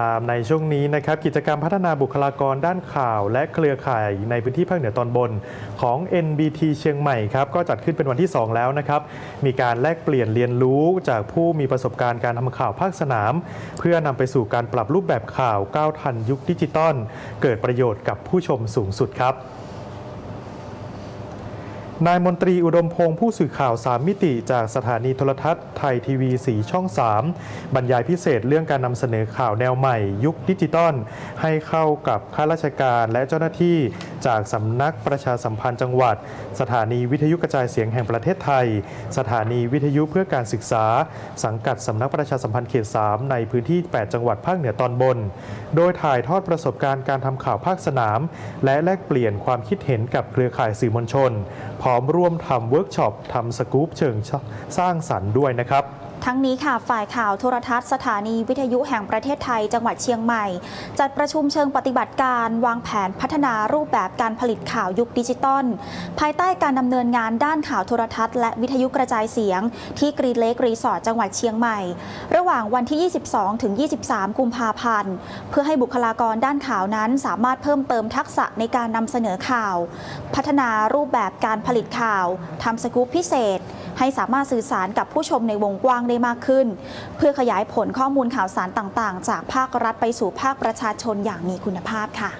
ตามในช่วงนี้นะครับกิจกรรมพัฒนาบุคลากรด้านข่าวและเครือข่ายในพื้นที่ภาคเหนือตอนบนของ NBT เชียงใหม่ครับก็จัดขึ้นเป็นวันที่ 2 แล้วนะครับมีการแลกเปลี่ยนเรียนรู้จากผู้มีประสบการณ์การทำข่าวภาคสนาม เพื่อนำไปสู่การปรับรูปแบบข่าวก้าวทันยุคดิจิตอลเกิดประโยชน์กับผู้ชมสูงสุดครับ นายมนตรีอุดมพงศ์ผู้สื่อข่าว 3 มิติ จากสถานีโทรทัศน์ไทยทีวีสีช่อง 3 บรรยายพิเศษเรื่องการนำเสนอข่าวแนวใหม่ ยุคดิจิตอลให้เข้ากับข้าราชการและเจ้าหน้าที่ จากสำนักประชาสัมพันธ์จังหวัด สถานีวิทยุกระจายเสียงแห่งประเทศไทย สถานีวิทยุเพื่อการศึกษา สังกัดสำนักประชาสัมพันธ์เขต 3 ในพื้นที่ 8 จังหวัดภาคเหนือตอนบน โดยถ่ายทอดประสบการณ์การทำข่าวภาคสนาม และแลกเปลี่ยนความคิดเห็นกับเครือข่ายสื่อมวลชน พร้อมร่วมทำเวิร์กช็อปทำสกู๊ปเชิงสร้างสรรค์ด้วยนะครับ ทั้งนี้ค่ะฝ่ายข่าวโทรทัศน์สถานีวิทยุแห่งประเทศไทยจังหวัดเชียงใหม่ จัดประชุมเชิงปฏิบัติการวางแผนพัฒนารูปแบบการผลิตข่าวยุคดิจิตอลภายใต้การดำเนินงานด้านข่าวโทรทัศน์และวิทยุกระจายเสียง ที่กรีเลกรีสอร์ทจังหวัดเชียงใหม่ ระหว่างวันที่ 22 ถึง 23 กุมภาพันธ์ เพื่อให้บุคลากรด้านข่าวนั้นสามารถเพิ่มเติมทักษะในการนำเสนอข่าว พัฒนารูปแบบการผลิตข่าวทำสกู๊ปพิเศษ ให้สามารถสื่อสารกับผู้ชมในวงกว้างได้มากขึ้น เพื่อขยายผลข้อมูลข่าวสารต่าง ๆ จากภาครัฐไปสู่ภาคประชาชนอย่างมีคุณภาพค่ะ